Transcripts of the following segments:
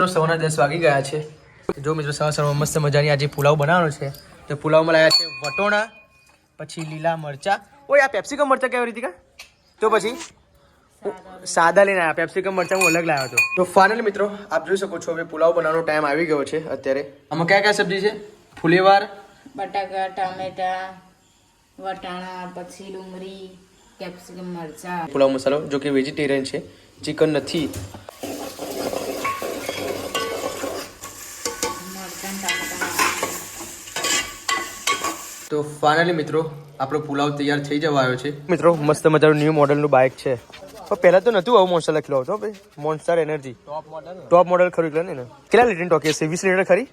મિત્રો સવારના દસ વાગી ગયા છે. જો મિત્રો સવાર સવારમાં મસ્ત મજાની આજે પુલાવ બનાવવાનો છે. તો પુલાવમાં લાવ્યા છે વટોણા પછી લીલા મરચા. ઓય આ પેપ્સિકમ મરચા કેવી રીતે તો પછી? સાદા લઈને આવ્યા પેપ્સિકમ મરચા હું અલગ લાવ્યો હતો. તો ફાઇનલ મિત્રો આપ જોઈ શકો છો હવે પુલાવ બનાવવાનો ટાઈમ આવી ગયો છે અત્યારે. આમાં કયા કયા સબ્જી છે? ફુલેવાર. બટાકા ટામેટા વટાણા પછી ડુંગળી કેપ્સિકમ મરચા. પુલાવ મસાલો જો કે વેજીટેરિયન છે. ચિકન નથી મરચાં ટામેટા તો ફાઇનલી મિત્રો આપણો પુલાવ તૈયાર થઈ જવા આવ્યો છે. મિત્રો મસ્ત મજાનું ન્યૂ મોડલનું બાઇક છે. પણ પહેલાં તો નહોતું આવું મોન્સ્ટર લખેલો હતો ભાઈ. Monster Energy top model top model ખરું એટલે ને? કેટલા લીટર ટોકી હશે વીસ લીટર ખરી?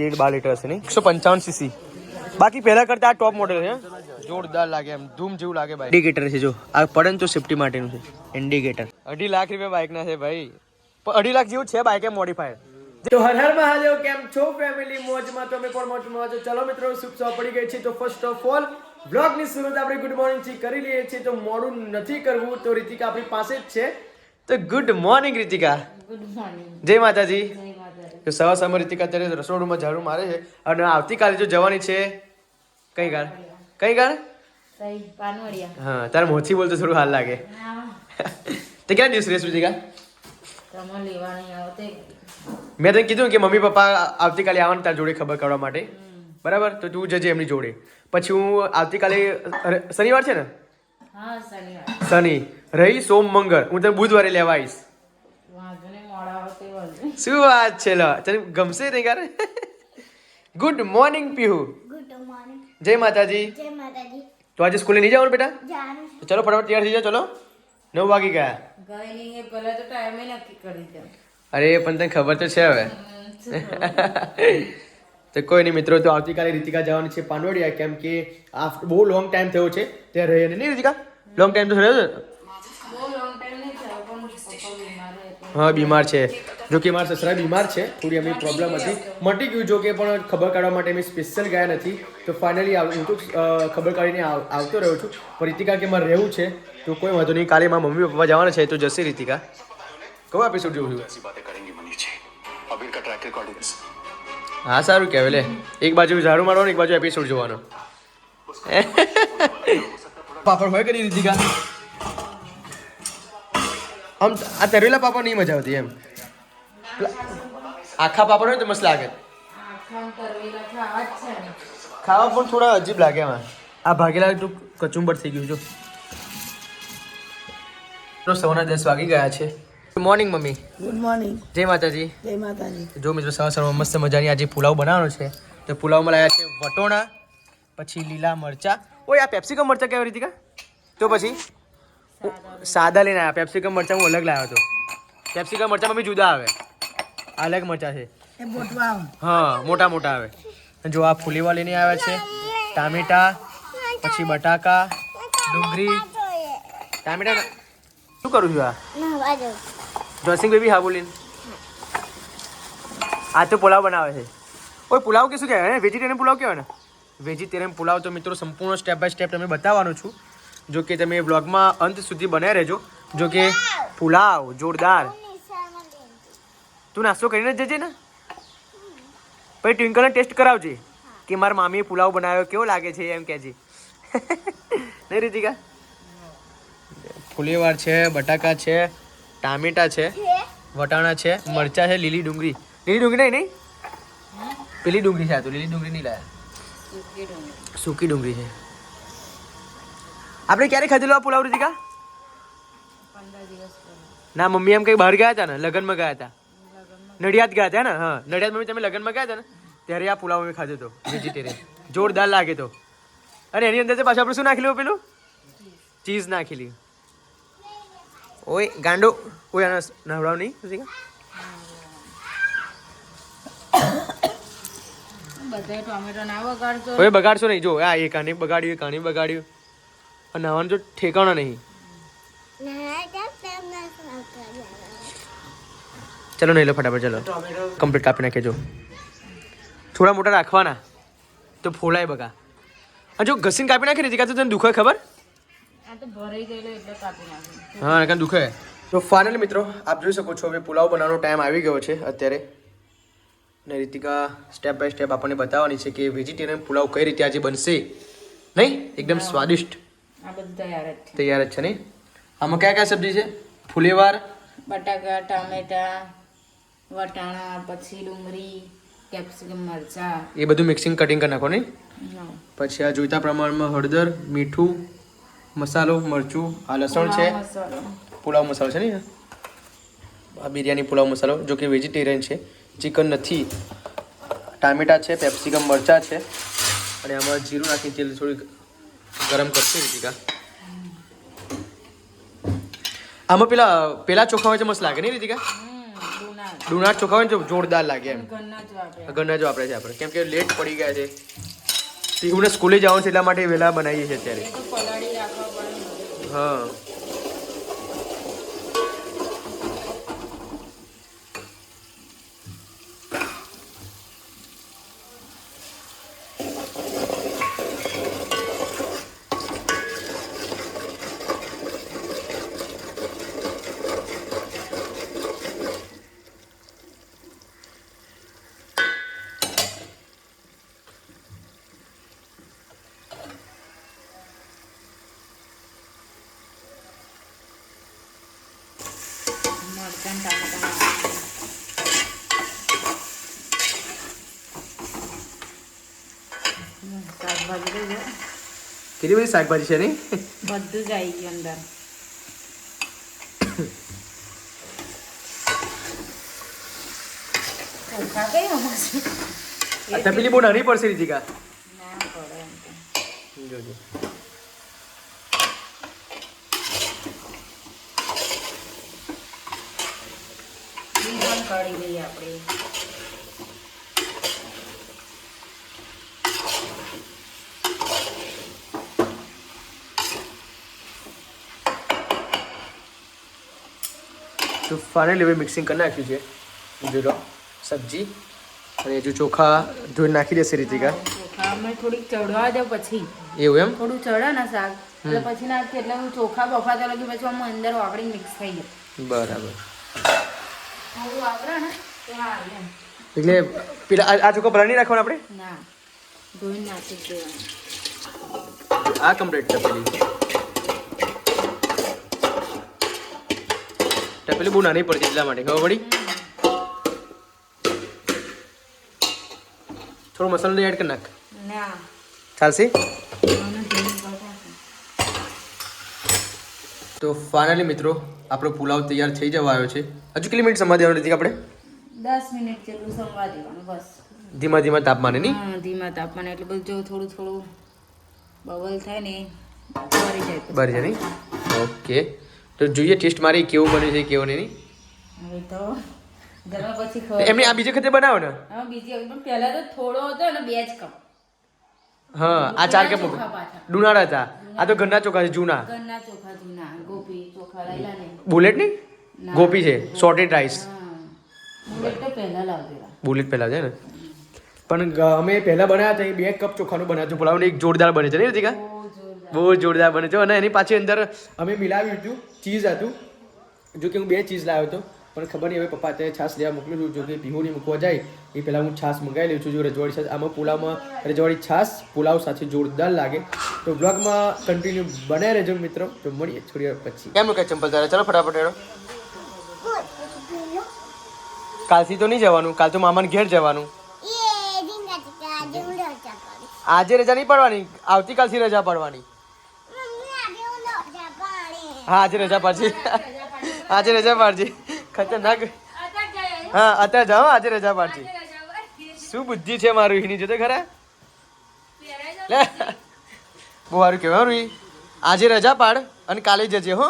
તેર બાર લીટર હશે નહીં? એકસો પંચાવન સીસી બાકી પહેલા કરતા આ ટોપ મોડલ છે જોરદાર લાગે એમ. ધૂમ જેવું લાગે ભાઈ ઇન્ડિકેટર છે જો. આ પડે ને તો સેફટી માટેનું છે. ઇન્ડિકેટર અઢી લાખ રૂપિયા બાઇકના છે ભાઈ. પણ અઢી લાખ જેવું છે બાઇક મોડિફાયર તો હર હર મહાદેવ કેમ છો ફેમિલી મોજમાં તમે પણ મોજમાં છો. ચલો મિત્રો શુભ સવાર પડી ગઈ છે. તો ફર્સ્ટ ઓફ ઓલ બ્લોગની શરૂઆત આપણે ગુડ મોર્નિંગથી કરી લઈએ છીએ. તો મોડું નથી કરવું તો રીતિકા આપણી પાસે જ છે. તો good morning Ritika. Good morning Jai Mataji. તો સવાર સમય રીતિકા અત્યારે રસોડુમાં ઝાડુ મારે છે. અને આવતીકાલે જો જવાની છે કઈ ગાળ? કઈ ગાળ? પાનવડિયા. હા તારે મોછી બોલતો થોડું હાલ લાગે. તો ક્યાં દિવસ રેસ રીતિકા? મેં તને કીધું કે મમ્મી પપ્પા આવતીકાલે આવવાના તારા જોડે ખબર કાઢવા માટે. બરાબર? તો તું જજે એમની જોડે. પછી હું આવતીકાલે શનિવાર છે ને? શનિ રહી સોમ મંગળ. હું તને બુધવારે લેવા આવીશ. શું વાત છે લો. તને ગમશે નહીં યાર ગુડ મોર્નિંગ પીહુ જય માતાજી. તો આજે સ્કૂલે નહીં જવાનું બેટા? તો ચલો ફટાફટ તૈયાર થઈ જાઓ ચલો. નવ વાગી ગયા. ગઈ એ પહેલા તો ટાઈમે નક્કી કરી દે. અરે પણ તને ખબર તો છે હવે. તો કોઈ નહીં મિત્રો તો આવતીકાલે રીતિકા જવાની છે પાંડવડિયા કેમ કે આ બહુ લોંગ ટાઈમ થયો છે ત્યાં રહી નહીં રીતિકા? લોંગ ટાઈમ તો થયો છે. હા બીમાર છે. જો કે મારા સસરા બીમાર છે, થોડી એમની પ્રોબ્લેમ હતી. મટી ગયું જો કે, પણ ખબર કાઢવા માટે મેં સ્પેશિયલ ગયા નથી. તો ફાઇનલી હું તો ખબર કાઢીને આવતો રહ્યો છું. પણ રીતિકા કે મારે રહેવું છે, તો કોઈ વાંધો નહીં. કાલે મારા મમ્મી પપ્પા જવાના છે, તો જશે રીતિકા. કયો એપિસોડ જોવું છું? હા, સારું કહેવાય, લે. એક બાજુ ઝાડુ મારવાનો, એક બાજુ એપિસોડ જોવાનો. પાપડ હોય કરી દીધી કા આમ, આ તરેલા પાપડ નહીં મજા આવતી એમ. આખા પાપડ હોય તો મસ્ત લાગે. ખાવા પણ થોડા અજીબ લાગે એમાં. આ ભાગેલા તો કચુંબર થઈ ગયું જો. સવારના દસ વાગી ગયા છે. Morning mummy. ગુડ મોર્નિંગ જય માતાજી. જય માતાજી. જો મિત્રો સવાર સવારમાં મસ્ત મજાની આજે પુલાવ બનાવવાનો છે. તો પુલાવમાં લાવ્યા છે વટોણા પછી લીલા મરચા. ઓય આ પેપ્સિકમ મરચા કેવી રીતે તો પછી? સાદા લઈને આવ્યા પેપ્સિકમ મરચા હું અલગ લાવ્યો હતો. પેપ્સિકમ મરચા મમ્મી જુદા આવે. અલગ મજા છે. હા મોટા મોટા આવે. જો આ ફુલીવા લઈને આવ્યા છે ટામેટા પછી બટાકા ડુંગળી. ટામેટા શું કરું છું આ? જોસિંગ બેબી હા બોલીને. આ તો પુલાવ બનાવે છે. ઓય પુલાવ કે શું કહેવાય? વેજીટેરિયન પુલાવ કહેવાય ને? વેજીટેરિયન પુલાવ તો મિત્રો સંપૂર્ણ સ્ટેપ બાય સ્ટેપ તમે બતાવવાનું છું. જો કે તમે બ્લોગમાં અંત સુધી બનાવી રહેજો. જો કે પુલાવ જોરદાર. તું નાસ્તો કરીને જ જજે ને? પછી ટ્વિંકલને ટેસ્ટ કરાવજે કે મારા મામીએ પુલાવ બનાવ્યો કેવો લાગે છે એમ કહેજે. નહીં રીતિકા? ફુલીવાર છે બટાકા છે ટામેટા છે વટાણા છે મરચા છે લીલી ડુંગળી. લીલી ડુંગળી નહીં નહીં? પેલી ડુંગળી છે આ તો લીલી ડુંગળી નહીં લાયા. સૂકી ડુંગળી છે. આપણે ક્યારે ખાધેલો આ પુલાવ રીતિકા? ના મમ્મી એમ કઈ બહાર ગયા હતા ને લગ્નમાં ગયા હતા. નડિયાદ ગયા હતા ને હા. નડિયાદ મમ્મી તમે લગ્નમાં ગયા હતા ને? ત્યારે આ પુલાવ અમે ખાધો હતો વેજીટેરિયન જોરદાર લાગે તો. અને એની અંદર તો પાછું આપણે શું નાખેલું પેલું? ચીઝ નાખેલી ઓય ગાંડો. ઓય આના નવડાવ નહીં વગાડતો. હવે બગાડશો નહીં. જો આ એ કાની બગાડ્યું આને બગાડ્યું. અને નાવાનું જો ઠેકાણો નહીં. ચલો નહીં લો ફટાફટ ચલો. કમ્પ્લીટ કાપી નાખેજો થોડા મોટા રાખવાના. તો ફોલાય બગા અને જો ઘસીને કાપી નાખી ને તો તને દુખે ખબર? હા કારણ દુખે. તો ફાઇનલ મિત્રો આપ જોઈ શકો છો હવે પુલાવ બનાવવાનો ટાઈમ આવી ગયો છે અત્યારે. ને રીતિકા સ્ટેપ બાય સ્ટેપ આપણને બતાવવાની છે કે વેજીટેરિયન પુલાવ કઈ રીતે આજે બનશે. નહીં? એકદમ સ્વાદિષ્ટ. તૈયાર જ છે. નહીં? આમાં કયા કયા સબ્જી છે? ફુલેવાર. બટાકા ટામેટા વટાણા પછી ડુંગળી કેપ્સિકમ મરચા. એ બધું મિક્સિંગ કટિંગ કરી નાખો નહીં? પછી આ જોઈતા પ્રમાણમાં હળદર મીઠું મસાલો મરચું આ લસણ છે. પુલાવ મસાલો. છે ને આ બિરયાની પુલાવ મસાલો જો કે વેજીટેરિયન છે. ચિકન નથી. ટામેટા છે પેપ્સિકમ મરચાં છે. અને આમાં જીરું નાખી તેલ થોડી ગરમ કરશે રીતિકા. આમાં પેલા પેલા ચોખા હોય છે મસ્ત લાગે નહીં રીતિકા? ડુના ચોખા હોય ને જોરદાર લાગે એમ. ઘરના જ વાપરે. છે આપણે. કેમ કે લેટ પડી ગયા છે. પીહુને સ્કૂલે જવાનું છે એટલા માટે વહેલા બનાવીએ છીએ અત્યારે. હા. મરચાં ટામેટાં શાકભાજી કેટલી બધી શાકભાજી છે નહીં બધું જ આવી ગયું અંદર. તપેલી બહુ નાની પડશે રીતિકા ના પડે જોજો ઈ પણ કાઢી લઈએ આપણે. તો ફાઇનલી હવે મિક્સિંગ કરી નાખ્યું છે. જોઈ લો સબ્જી. અને હજુ ચોખા ધોઈ નાખી દેશે રીતિકા. ચોખામાં થોડીક ચડવા દે પછી. એવું એમ? થોડું ચડે ને શાક. એટલે પછી નાખી એટલે હું ચોખા બફાતા લાગી પછી આમાં અંદર વાપરી મિક્સ થઈ જાય. બરાબર. એટલે પેલા આ- ચોખા નહીં રાખવાના આપણે? ના ધોઈ નાખી દેવાનું. આ કમ્પ્લીટ તપેલી તપેલી બહુ નાની પડતી એટલા માટે ખબર પડી? થોડો મસાલો એડ કરી નાખ. ના. ચાલશે? તો ફાઇનલી મિત્રો આપણો પુલાવ તૈયાર થઈ જવા આવ્યો છે. હજુ કેટલી મિનિટ સમવા દેવાનું આપણે? દસ મિનિટ જેટલું સમવા દેવાનું બસ. ધીમા ધીમા તાપમાને નહીં? ધીમા તાપમાન એટલે બધું જો થોડું થોડું બબલ થાય ને બરી જાય નહીં? ઓકે તો જોઈએ ટેસ્ટ મારી કેવું બને છે કેવું નહીં હવે તો જરા પછી ખબર એમને આ બીજે વખતે બનાવો ને? હા બીજી વખત પણ પહેલા તો થોડો હતો ને બે જ કપ. હા આ ચાર કપ. ડુનાળા હતા. આ તો ઘરના ચોખા છે જૂના. ઘરના ચોખા જૂના ને બુલેટ નહીં? ગોપી છે સોર્ટેડ રાઈસ બુલેટ પહેલા છે ને? પણ અમે પહેલા બનાવ્યા હતા એ બે કપ ચોખાનું બનાવ્યું પુલાવ એક જોરદાર બને છે નહીં રીતિકા? બહુ જોરદાર. જોરદાર બને છે. અને એની પાછી અંદર અમે મિલાવ્યું હતું ચીઝ હતું. જો કે હું બે ચીઝ લાવ્યો હતો પણ ખબર નહીં હવે પપ્પા અત્યારે છાશ લેવા મોકલું છું જો કે પીહોની મૂકવા જાય. એ પહેલાં હું છાશ મંગાવી લઉં છું. જો રજવાડી છાશ આમાં પુલાવમાં રજવાડી છાશ, પુલાવ સાથે જોરદાર લાગે. તો બ્લોગમાં કન્ટિન્યુ બનાવી રહેજો મિત્રો. તો મળીએ થોડી વાર પછી. કેમ કે ચંપલ તારે? ચલો ફટાફટ એનો કાલથી તો નહીં જવાનું. કાલ તો મામાને ઘેર જવાનું. આજે રજા નહીં પડવાની. આવતીકાલથી રજા પડવાની. હા, આજે રજા પાડજી. આજે રજા પાડજી. ખતરનાક. હા, અત્યારે જાઓ, આજે રજા પાડજી. શું બુદ્ધિ છે મારું? એની જોતે ખરા? લે બહુ સારું કહેવાય રૂહી આજે રજા પાડ અને કાલે જજે હો.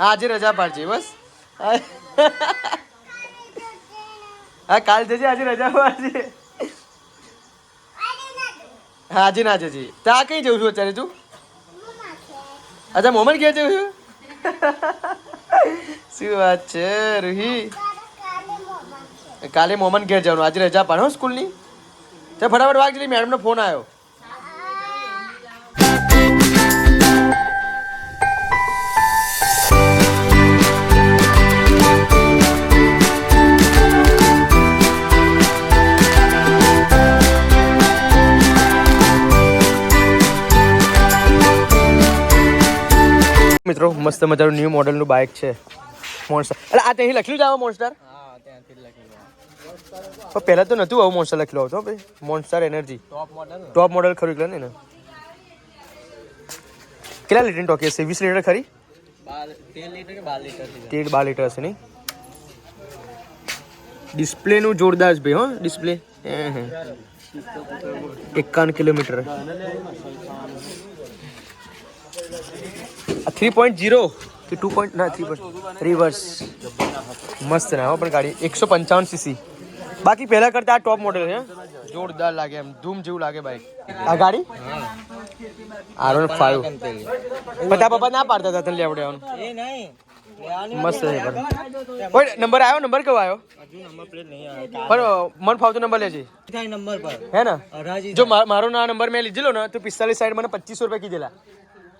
આજે રજા પાડજે બસ. હા કાલ જજે આજે રજા પાડજે. હા આજે ના જજે. ત્યાં કઈ જવું છું અત્યારે તું? અચ્છા મોમન ક્યાં જવું છું? શું વાત છે રૂહી. કાલે મોમન ઘેર જવાનું. આજે રજા પાડો સ્કૂલની? તો ફટાફટ વાગજે મેડમનો ફોન આવ્યો મિત્રો, મસ્ત મજાનું ન્યુ મોડેલનું બાઇક છે. મોન્સ્ટર. એટલે આ ત્યાંથી લખ્યું જ આવો મોન્સ્ટર? હા, ત્યાંથી લખેલું. પણ પહેલા તો નતું આવું મોન્સ્ટર લખેલું આવતું હો ભાઈ મોન્સ્ટર એનર્જી ટોપ મોડલ ખરું એટલે ને એને કેટલા લીટરની ટોકી હશે વીસ લીટર ખરી તેર બાર લીટર હશે નહીં ડિસ્પ્લેનું જોરદાર છે ભાઈ હો ડિસ્પ્લે એકાવન કિલોમીટર થ્રી પોઈન્ટ જીરો કે ટુ પોઈન્ટ ના થ્રી પોઈન્ટ રિવર્સ મસ્ત ના હો પણ ગાડી એકસો પંચાવન સીસી બાકી પહેલા કરતા આ ટોપ મોડેલ છે જોરદાર લાગે એમ ધૂમ જેવું લાગે બાઈક આ ગાડી? આર વન ફાઈવ બધા પપ્પા ના પાડતા હતા તને લેવડે એ નહીં. મસ્ત છે પણ. ઓય નંબર આવ્યો? નંબર કયો આવ્યો? હજુ નંબર પ્લેટ નહીં આવે પણ મન ફાવતો નંબર લેજે. નંબર પર. હે ને? જો મારો ના નંબર મેં લીધેલો ને તો પિસ્તાલીસ સાઈડ મને પચીસો રૂપિયા કીધેલા.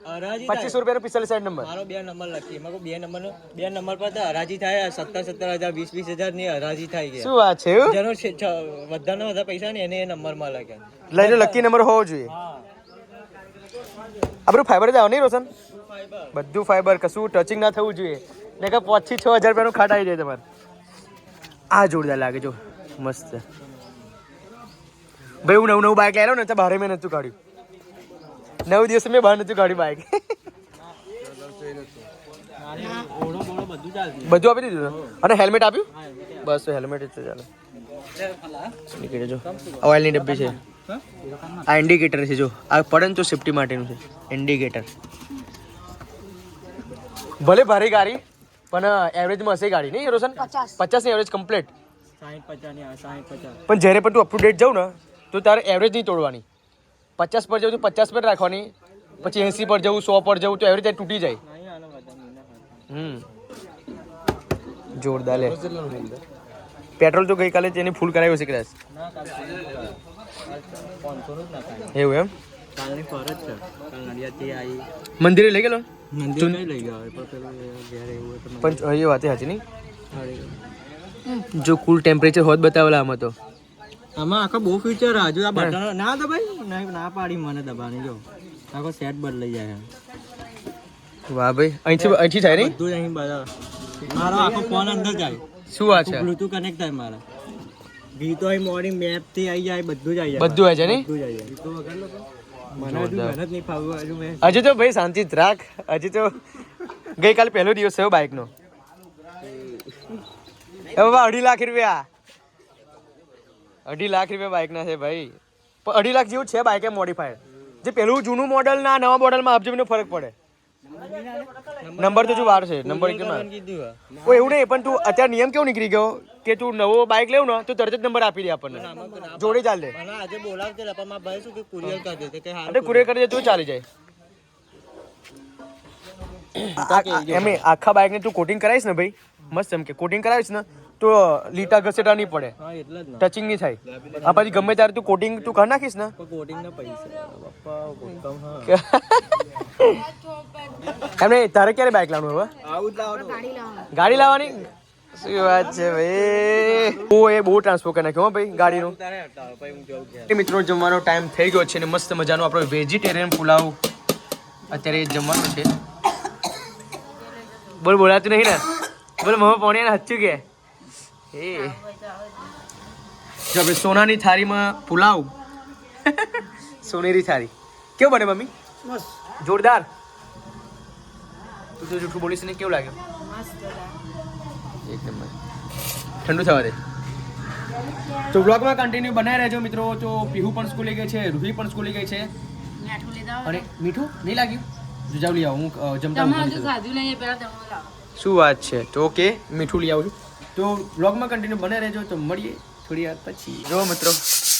પચીસો રૂપિયા પિસ્તાલીસ સાઈડ નંબર. મારો બે નંબર લખી. એમાં બે નંબર બે નંબર પર તો હરાજી થાય. સત્તર સત્તર હજાર વીસ વીસ હજારની હરાજી થાય શું વાત છે જેનો બધાનો બધા પૈસા ને એને એ નંબરમાં લખ્યા લઈને લકી નંબર હોવો જોઈએ. આપણું ફાઈબર જ આવે નહીં રોશન? બધું ફાઈબર કશું ટચિંગ ના થવું જોઈએ. ને કે પાંચ છ હજાર રૂપિયાનું ખાટ આવી જાય તમારે. આ જોરદાર લાગે જો. મસ્ત. ભાઈ હું નવું નવું બાઇક લાવ્યો ને તો બારે મેં નતું કાઢ્યું. નવ દિવસ મેં બહાર નથી કાઢ્યું બાઇક બધું આપી દીધું અને હેલ્મેટ આપ્યું? બસ હેલ્મેટ જ છે ચાલો. નીકળી જો. ઓઇલની ડબ્બી છે. આ ઇન્ડિકેટર છે જો. આ પડે ને તો સેફટી માટેનું છે. ઇન્ડિકેટર ભલે ભારે ગાડી પણ એવરેજમાં હશે ગાડી. નહીં રોશન? પચાસ. ની એવરેજ કમ્પ્લીટ પણ જ્યારે પણ તું અપ ટુ ડેટ જાઉં ને તો તારે એવરેજ નહીં તોડવાની. પચાસ પર જવું તો પચાસ પર રાખવાની. પછી એંસી પર જવું સો પર જવું તો એવરેજ તૂટી જાય. હમ. જોરદાર લે. પેટ્રોલ તો ગઈકાલે તેની ફૂલ કરાવ્યું છે ક્રેશ એવું એમ? મંદિરે લઈ ગયેલો? એવું પણ એ વાત સાચી નહીં? જો કુલ ટેમ્પરેચર હોત બતાવેલા આમાં તો. આમાં આખો બહુ ફ્યુચર હજુ આ બટન ના દબાઈ ના ના પાડી મને દબાની જો. આખો સેટ બદલાઈ જાય વાહ ભાઈ અહીંથી અહીંથી થાય નહીં? બધું જ અહીં બધા. મારો આખો ફોન અંદર જાય. શું વાત છે? બ્લુટૂથ કનેક્ટ થાય મારા. ગીતો અહીં મોર્નિંગ મેપથી આવી જાય બધું જ આવી જાય. બધું આવી જાય નહીં? બધું આવી જાય. મને હજુ મહેનત નહીં હજુ તો ભાઈ શાંતિ જ રાખ. હજુ તો ગઈકાલ પહેલો દિવસ થયો બાઇકનો એ અઢી લાખ રૂપિયા. અઢી લાખ રૂપિયા બાઇકના છે ભાઈ. પણ અઢી લાખ જેવું છે બાઇક મોડિફાઈડ જે પેલું જૂનું મોડલ ના નવા મોડલમાં અબજમીનો ફરક પડે. નંબર તો જો વાર છે. નંબર કેમ ના. ઓ એવું નહીં પણ તું અત્યારે નિયમ કેવો નીકળી ગયો? કે તું નવો બાઇક લેવું ને તો તરત જ નંબર આપી દે આપણને. જોડે ચાલે દે. આજે બોલાવતેલા પણ મારા ભાઈ શું કે કુરિયર કરી દે કે એટલે કુરિયર કરી દે તો ચાલી જાય. એમ આખા બાઈક આખા બાઇકને તું કોટિંગ કરાવીશ ને ભાઈ? મસ્ત એમ કે કોટિંગ કરાવીશ ને તો લીટા ઘસેટા નહીં પડે. હા એટલે જ ને. ટચિંગ નહીં થાય. આ પછી ગમે ત્યારે તું કોટિંગ તું કરી નાખીશ ને? કોટિંગ ના પૈસા. પપ્પા ભૂકંપ હા. એમને તારે ક્યારે બાઇક લાવવાનું હવે? ગાડી લાવવાની. શું વાત છે ભાઈ? ઓ એ બહુ ટ્રાન્સફર કરી નાખ્યો હો ભાઈ ગાડીનું. મિત્રો જમવાનો ટાઈમ થઈ ગયો છે ને મસ્ત મજાનો આપણો વેજીટેરિયન પુલાવ અત્યારે જમવાનું છે. બોલ બોલાતું નહીં ને. બોલ મમ્મી પોણી ને હચ્યું કે? એ. જો સોનાની થાળીમાં પુલાવ. સોનેરી થાળી. કેવું બને મમ્મી? જોરદાર. તું તો જૂઠું બોલીશ ને કેવું લાગ્યું? એક નંબર. ઠંડુ થવા દે. તો બ્લોગમાં કન્ટિન્યુ બનાવી રહેજો મિત્રો. તો પીહુ પણ સ્કૂલે ગઈ છે રૂહી પણ સ્કૂલે ગઈ છે. અને મીઠું? નહીં લાગ્યું? જુજાવ લઈ આવું હું જમતા શું વાત છે? તો ઓકે મીઠું લઈ આવું છું તો બ્લોગમાં કન્ટિન્યુ બને રહેજો તો મળીએ થોડી વાર પછી. જો મિત્રો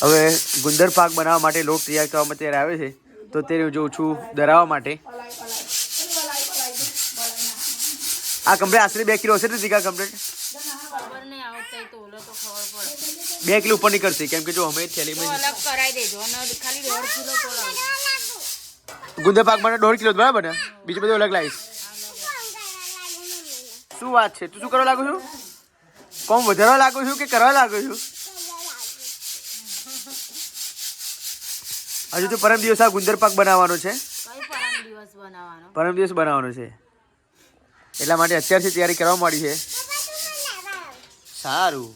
હવે ગુંદર પાક બનાવવા માટે લોટ તૈયાર કરવા માટે આવે છે તો તે જોઉં છું દરાવવા માટે. આ કમ્પ્લેટ આશરે બે કિલો હશે ને દીકા કમ્પ્લેટ? બે કિલો ઉપર નીકળશે કેમ કે જો અમે થેલીમાં ગુંદર પાક માટે દોઢ કિલો બરાબર ને? બીજું બધું અલગ લાવીશ. શું વાત છે? તું શું કરવા લાગુ છું? કોમ વધારવા લાગુ છું કે કરવા લાગુ છું? હજુ તો પરમ દિવસ આ ગુંદર પાક બનાવવાનો છે. પરમ દિવસ બનાવવાનો? પરમ દિવસ બનાવવાનો છે. એટલા માટે અત્યારથી તૈયારી કરવા માંડી છે. સારું.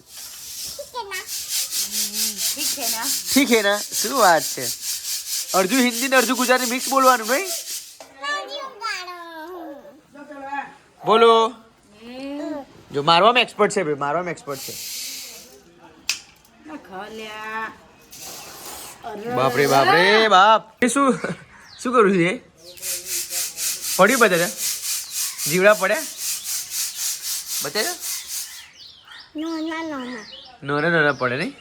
ઠીક છે ને. ઠીક હે ના શું વાત છે? અડધું હિન્દી ને અડધું ગુજરાતી મિક્સ બોલવાનું નહીં? બોલો. જો મારવામાં એક્સપર્ટ છે ભાઈ મારવામાં એક્સપર્ટ છે. બાપરે બાપરે બાપ. એ શું શું કરું છે પડ્યું બધા જીવડા પડ્યા? બતાવ્યા નાના નાના પડે નહીં?